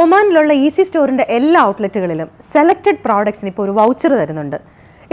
ഒമാനിലുള്ള easy സ്റ്റോറിന്റെ എല്ലാ ഔട്ട്ലെറ്റുകളിലും selected പ്രോഡക്ട്സിന് ഇപ്പോൾ ഒരു വൗച്ചർ തരുന്നുണ്ട്.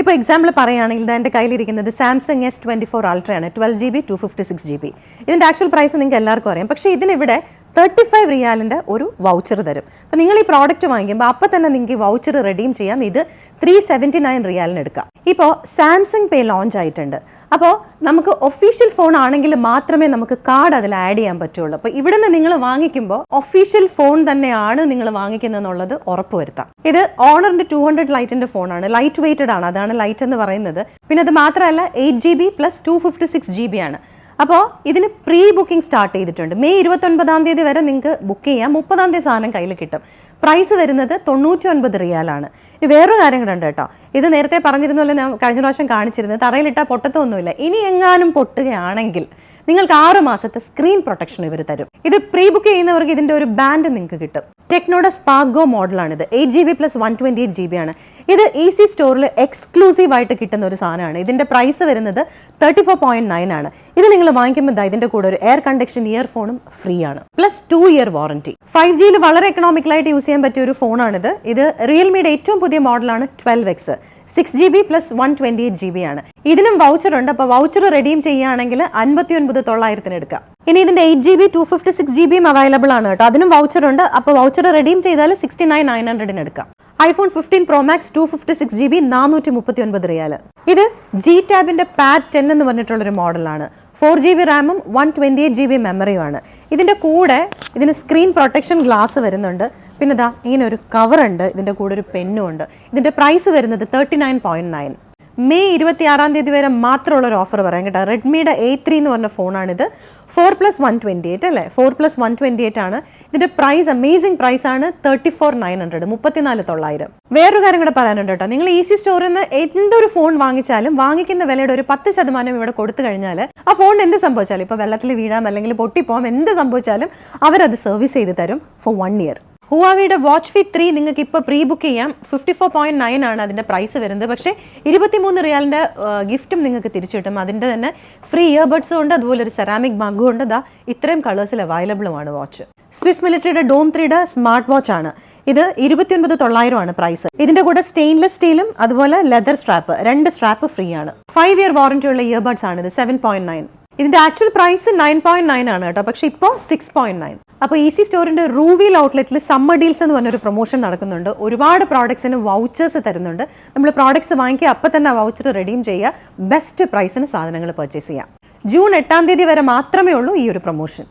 ഇപ്പോൾ എക്സാമ്പിൾ പറയുകയാണെങ്കിൽ ഇത് എന്റെ കയ്യിലിരിക്കുന്നത് Samsung S twenty four അൾട്രയാണ് twelve G B two fifty six G B ഇതിന്റെ ആക്ച്വൽ പ്രൈസ് നിങ്ങൾക്ക് എല്ലാവർക്കും അറിയാം. പക്ഷേ ഇതിനിവിടെ തേർട്ടി ഫൈവ് റിയാലിന്റെ ഒരു വൗച്ചർ തരും. അപ്പോൾ നിങ്ങൾ ഈ പ്രോഡക്റ്റ് വാങ്ങിക്കുമ്പോൾ അപ്പോൾ തന്നെ നിങ്ങൾക്ക് ഈ വൗച്ചർ റെഡീം ചെയ്യാം. ഇത് ത്രീ സെവന്റി നയൻ റിയാലിന് എടുക്കാം. ഇപ്പോൾ സാംസങ് പേ ലോഞ്ച് ആയിട്ടുണ്ട്. അപ്പോൾ നമുക്ക് ഒഫീഷ്യൽ ഫോൺ ആണെങ്കിൽ മാത്രമേ നമുക്ക് കാർഡ് അതിൽ ആഡ് ചെയ്യാൻ പറ്റുള്ളൂ. അപ്പോൾ ഇവിടുന്ന് നിങ്ങൾ വാങ്ങിക്കുമ്പോൾ ഒഫീഷ്യൽ ഫോൺ തന്നെയാണ് നിങ്ങൾ വാങ്ങിക്കുന്നതെന്നുള്ളത് ഉറപ്പുവരുത്താം. ഇത് ഓണറിന്റെ ടു ഹൺഡ്രഡ് ലൈറ്റിന്റെ ഫോണാണ് ലൈറ്റ് വെയ്റ്റഡ് ആണ്. അതാണ് ലൈറ്റ് എന്ന് പറയുന്നത്. പിന്നെ അത് മാത്രമല്ല eight G B plus two fifty six G B ആണ്. അപ്പോൾ ഇതിന് പ്രീ ബുക്കിംഗ് സ്റ്റാർട്ട് ചെയ്തിട്ടുണ്ട്. മെയ് ഇരുപത്തൊൻപതാം തീയതി വരെ നിങ്ങൾക്ക് ബുക്ക് ചെയ്യാം. മുപ്പതാം തീയതി സാധനം കയ്യിൽ കിട്ടും. പ്രൈസ് വരുന്നത് തൊണ്ണൂറ്റി ഒൻപത് റിയാലാണ് ഇനി വേറൊരു കാര്യം കൂടെ ഉണ്ട് കേട്ടോ. ഇത് നേരത്തെ പറഞ്ഞിരുന്നല്ലോ ഞാൻ കഴിഞ്ഞ പ്രാവശ്യം കാണിച്ചിരുന്നത് തറയിലിട്ടാൽ പൊട്ടത്തൊന്നുമില്ല. ഇനി എങ്ങാനും പൊട്ടുകയാണെങ്കിൽ നിങ്ങൾക്ക് ആറ് മാസത്തെ സ്ക്രീൻ പ്രൊട്ടക്ഷൻ ഇവർ തരും. ഇത് പ്രീ ബുക്ക് ചെയ്യുന്നവർക്ക് ഇതിന്റെ ഒരു ബാൻഡ് നിങ്ങൾക്ക് കിട്ടും. ടെക്നോയുടെ Spark Go മോഡലാണിത്. Eight G B plus one twenty eight G B ആണ്. ഇത് ഈസി സ്റ്റോറിൽ എക്സ്ക്ലൂസീവ് ആയിട്ട് കിട്ടുന്ന ഒരു സാധനമാണ്. ഇതിന്റെ പ്രൈസ് വരുന്നത് തേർട്ടി ഫോർ പോയിന്റ് നയൻ ആണ്. ഇത് നിങ്ങൾ വാങ്ങിക്കുമ്പോൾ എന്താ ഇതിന്റെ കൂടെ ഒരു എയർ കണ്ടക്ഷൻ ഇയർ ഫോണും ഫ്രീ ആണ്. Plus two year warranty five ജിയിൽ വളരെ എക്കണോമിക്കലായിട്ട് യൂസ് ചെയ്യാൻ പറ്റിയ ഒരു ഫോണാണിത്. ഇത് റിയൽമിയുടെ ഏറ്റവും പുതിയ മോഡലാണ് twelve X six G B plus one twenty eight G B ആണ്. ഇതിനും വൗച്ചർ ഉണ്ട്. അപ്പോൾ വൗച്ചർ റെഡീം ചെയ്യുകയാണെങ്കിൽ അൻപത്തി ഒൻപത് തൊള്ളായിരത്തിന് എടുക്കാം. ഇനി ഇതിന്റെ eight G B two fifty six G ബിയും അവൈലബിൾ ആണ് കേട്ടോ. അതിനും വൗച്ചർ ഉണ്ട്. അപ്പോൾ വൗച്ചർ റെഡീം ചെയ്താൽ സിക്സ്റ്റി നയൻ നയൻ ഹൺഡ്രഡിന് എടുക്കാം. IPhone fifteen pro max two fifty six G B നാനൂറ്റി മുപ്പത്തി ഒൻപത് റിയാൽ. ഇത് ജി ടാബിന്റെ പാറ്റ് ടെൻ എന്ന് പറഞ്ഞിട്ടുള്ളൊരു മോഡലാണ്. ഫോർ ജി ബി റാമും one twenty eight G B മെമ്മറിയുമാണ് ഇതിന്റെ കൂടെ ഇതിന് സ്ക്രീൻ പ്രൊട്ടക്ഷൻ ഗ്ലാസ് വരുന്നുണ്ട്. പിന്നെ ഇതാ ഇങ്ങനെ ഒരു കവറുണ്ട് ഇതിന്റെ കൂടെ ഒരു പെന്നും ഉണ്ട്. ഇതിന്റെ പ്രൈസ് വരുന്നത് thirty nine point nine May ഇരുപത്തി ആറാം തീയതി വരെ മാത്രമുള്ള ഒരു ഓഫർ പറയാം കേട്ടോ. റെഡ്മിയുടെ എ ത്രീ എന്ന് പറഞ്ഞ ഫോണാണിത് four plus one twenty eight അല്ലേ? Four plus one twenty eight ആണ്. ഇതിന്റെ പ്രൈസ് അമേസിംഗ് പ്രൈസ് ആണ് തേർട്ടി ഫോർ നയൻ ഹൺഡ്രഡ് മുപ്പത്തിനാല് തൊള്ളായിരം. വേറൊരു കാര്യം കൂടെ പറയാനുണ്ട് കേട്ടോ. നിങ്ങൾ ഈസി സ്റ്റോറിൽ നിന്ന് എന്തൊരു ഫോൺ വാങ്ങിച്ചാലും വാങ്ങിക്കുന്ന വിലയുടെ ഒരു പത്ത് ശതമാനം ഇവിടെ കൊടുത്തു കഴിഞ്ഞാൽ ആ ഫോൺ എന്ത് സംഭവിച്ചാലും ഇപ്പോൾ വെള്ളത്തിൽ വീഴാം അല്ലെങ്കിൽ പൊട്ടിപ്പോകാം എന്ത് സംഭവിച്ചാലും അവരത് സർവീസ് ചെയ്ത് തരും ഫോർ വൺ ഇയർ ഹുവാവിയുടെ വാച്ച് ഫിറ്റ് ത്രീ നിങ്ങൾക്ക് ഇപ്പോൾ പ്രീ ബുക്ക് ചെയ്യാം. ഫിഫ്റ്റി ഫോർ പോയിന്റ് നയൻ ആണ് അതിന്റെ പ്രൈസ് വരുന്നത്. പക്ഷേ ഇരുപത്തിമൂന്ന് റിയാലിന്റെ ഗിഫ്റ്റും നിങ്ങൾക്ക് തിരിച്ചു കിട്ടും. അതിന്റെ തന്നെ ഫ്രീ ഇയർബഡ്സും ഉണ്ട്. അതുപോലെ ഒരു സെറാമിക് മഗും ഉണ്ട്. ദാ ഇത്രയും കളേഴ്സിൽ അവൈലബിളുമാണ് വാച്ച് സ്വിസ് മിലിറ്ററിയുടെ ഡോം ത്രീയുടെ സ്മാർട്ട് വാച്ച് ആണ്. ഇത് ഇരുപത്തിയൊൻപത് തൊള്ളായിരമാണ് പ്രൈസ് ഇതിന്റെ കൂടെ സ്റ്റെയിൻലെസ് സ്റ്റീലും അതുപോലെ ലെതർ സ്ട്രാപ്പ് രണ്ട് സ്ട്രാപ്പ് ഫ്രീ ആണ്. ഫൈവ് ഇയർ വാറന്റി ഉള്ള ഇയർബഡ്സ് ആണ് ഇത്. സെവൻ പോയിന്റ് നയൻ ഇതിന്റെ actual price nine point nine ആണ് കേട്ടോ. പക്ഷേ ഇപ്പോൾ സിക്സ് പോയിന്റ് നയൻ അപ്പോൾ ഈസി സ്റ്റോറിന്റെ റൂവിൽ ഔട്ട്ലെറ്റിൽ സമ്മർ ഡീൽസ് എന്ന് പറഞ്ഞൊരു പ്രൊമോഷൻ നടക്കുന്നുണ്ട്. ഒരുപാട് പ്രോഡക്ട്സിന് വൗച്ചേഴ്സ് തരുന്നുണ്ട്. നമ്മൾ പ്രോഡക്ട്സ് വാങ്ങിക്കുക അപ്പം തന്നെ വൗച്ചർ റെഡീം ചെയ്യുക ബെസ്റ്റ് പ്രൈസിന് സാധനങ്ങൾ പർച്ചേസ് ചെയ്യാം. ജൂൺ എട്ടാം തീയതി വരെ മാത്രമേ ഉള്ളൂ ഈ ഒരു പ്രൊമോഷൻ